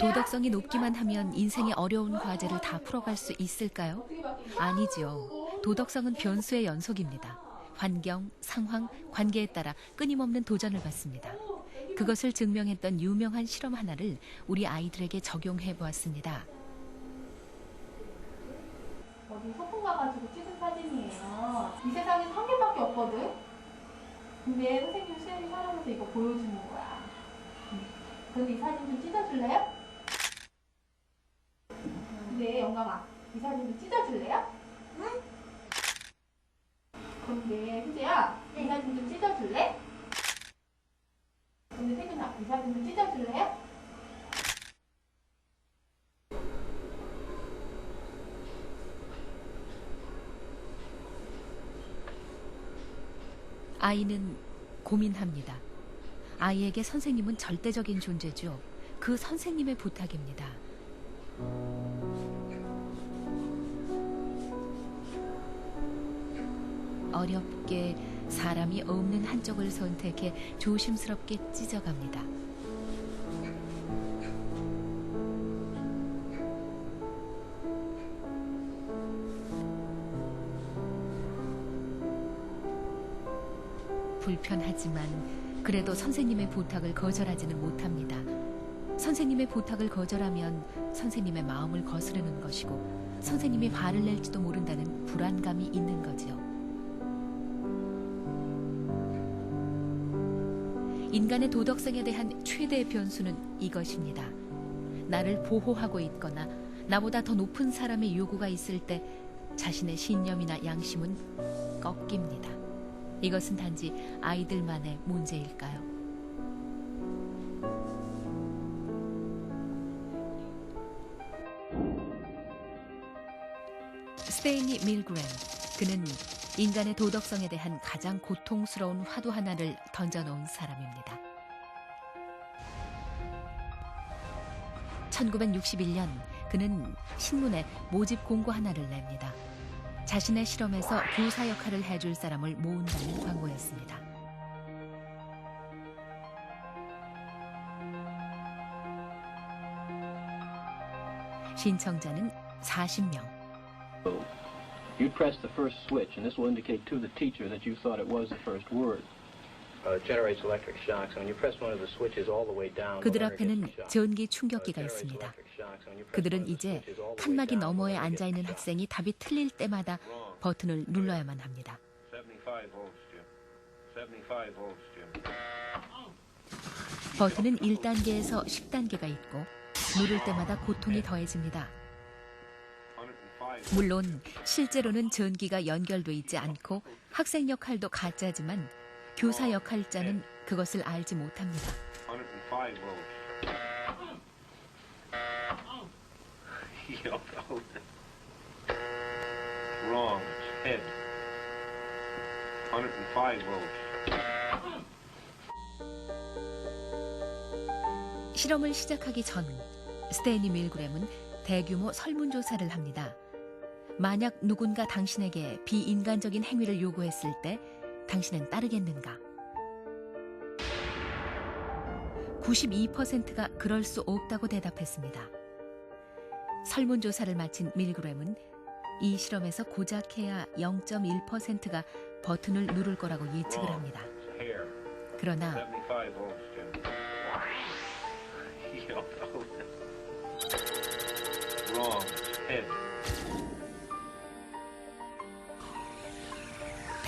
도덕성이 높기만 하면 인생의 어려운 과제를 다 풀어갈 수 있을까요? 아니지요. 도덕성은 변수의 연속입니다. 환경, 상황, 관계에 따라 끊임없는 도전을 받습니다. 그것을 증명했던 유명한 실험 하나를 우리 아이들에게 적용해 보았습니다. 어디 소풍 가가지고 찍은 사진이에요. 이 세상에 한 개밖에 없거든. 근데 선생님 수영이 살아면서 이거 보여주는 거야. 응. 그런데 이 사진 좀 찢어줄래요? 근데 영감아, 이 사진 좀 찢어줄래요? 응. 그런데 희재야, 이 사진 좀 찢어줄래? 근데 태균아, 이 사진 좀 찢어줄래요? 아이는 고민합니다. 아이에게 선생님은 절대적인 존재죠. 그 선생님의 부탁입니다. 어렵게 사람이 없는 한쪽을 선택해 조심스럽게 찢어갑니다. 불편하지만 그래도 선생님의 부탁을 거절하지는 못합니다. 선생님의 부탁을 거절하면 선생님의 마음을 거스르는 것이고 선생님이 화를 낼지도 모른다는 불안감이 있는 거지요. 인간의 도덕성에 대한 최대의 변수는 이것입니다. 나를 보호하고 있거나 나보다 더 높은 사람의 요구가 있을 때 자신의 신념이나 양심은 꺾입니다. 이것은 단지 아이들만의 문제일까요? 스테이니 밀그램. 그는 인간의 도덕성에 대한 가장 고통스러운 화두 하나를 던져놓은 사람입니다. 1961년 그는 신문에 모집 공고 하나를 냅니다. 자신의 실험에서 교사 역할을 해줄 사람을 모은다는 광고였습니다. 신청자는 40명. You press the first switch, and this will indicate to the teacher that you thought it was the first word. Uh, it generates electric shocks. When you press one of the switches all the way down, the 그들 앞에는. 전기 Uh, 충격기가 있습니다. 그들은 이제 칸막이 너머에 앉아 있는. 학생이 답이 틀릴 때마다 버튼을 눌러야만 합니다. 75 volts, Jim. 75 volts, Jim. 버튼은 1단계에서 10단계가 있고 누를 때마다 고통이 더해집니다. 105. 물론 실제로는 전기가 연결돼 있지 않고 학생 역할도 가짜지만 교사 역할자는 그것을 알지 못합니다. 105 volts. You don't know that. Wrong. It's head. 105 volts. 실험을 시작하기 전 스테이니 밀그램은 대규모 설문조사를 합니다. 만약 누군가 당신에게 비인간적인 행위를 요구했을 때 당신은 따르겠는가? 92%가 그럴 수 없다고 대답했습니다. 설문조사를 마친 밀그램은 이 실험에서 고작 해야 0.1%가 버튼을 누를 거라고 예측을 합니다. 그러나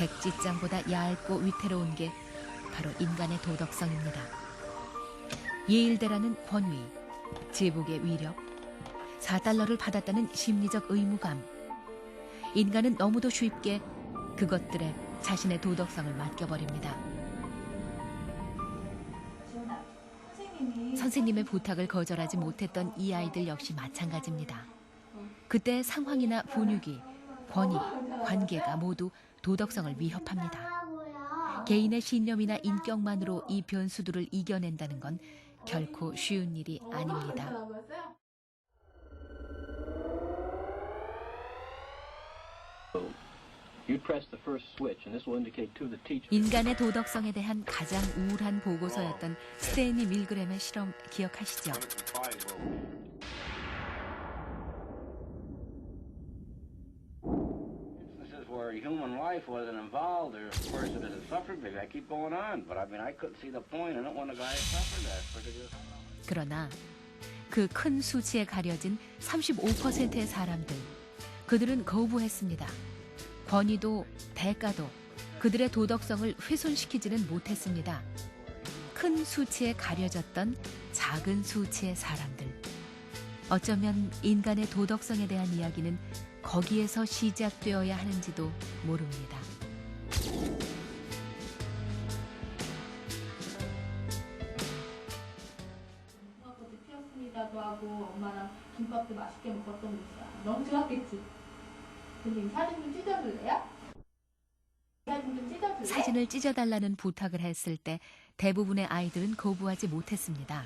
백지장보다 얇고 위태로운 게 바로 인간의 도덕성입니다. 예일대라는 권위, 제복의 위력, 4달러를 받았다는 심리적 의무감. 인간은 너무도 쉽게 그것들에 자신의 도덕성을 맡겨버립니다. 선생님의 부탁을 거절하지 못했던 이 아이들 역시 마찬가지입니다. 그때 상황이나 분위기, 권위, 관계가 모두 도덕성을 위협합니다. 개인의 신념이나 인격만으로 이 변수들을 이겨낸다는 건 결코 쉬운 일이 아닙니다. 라고 했어요? You'd press the first switch, and this will indicate to the teacher. 인간의 도덕성에 대한 가장 우울한 보고서였던 스테이니 밀그램의 실험 기억하시죠? Where human life wasn't involved or a person that had suffered, maybe I keep going on. But I mean, I couldn't see the point. I don't want a guy who suffered that. Just... 그러나 그 큰 수치에 가려진 35%의 사람들, 그들은 거부했습니다. 권위도 대가도 그들의 도덕성을 훼손시키지는 못했습니다. 큰 수치에 가려졌던 작은 수치의 사람들. 어쩌면 인간의 도덕성에 대한 이야기는 거기에서 시작되어야 하는지도 모릅니다. 중학교때 피었습니다도 하고 엄마랑 김밥도 맛있게 먹었던 곳이야. 너무 좋았겠지? 근데 이 사진 좀 찢어줄래요? 이 사진 좀 찢어줄래? 사진을 찢어달라는 부탁을 했을 때 대부분의 아이들은 거부하지 못했습니다.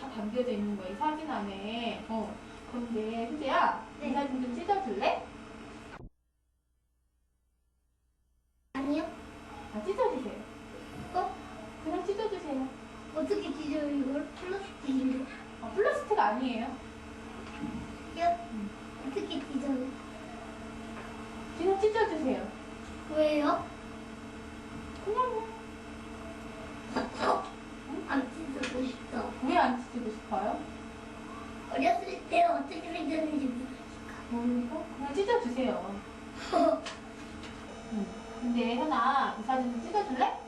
다 담겨져 있는 거야, 이 사진 안에. 어. 그런데, 희재야, 이 사진 좀 찢어줄래? 아니요. 아, 찢어주세요. 어? 그냥 찢어주세요. 어떻게 찢어요 이걸? 플라스틱인데. 어, 플라스틱 아니에요. 야, 어떻게 찢어요? 그냥 찢어주세요. 왜요? 그냥 안 찢어고 안 찢고 싶어요? 어렸을 때 어떻게 생겼는지 모르니까 그냥 찢어주세요. 모르겠어. 응. 근데 현아, 이 사진 좀 찢어줄래?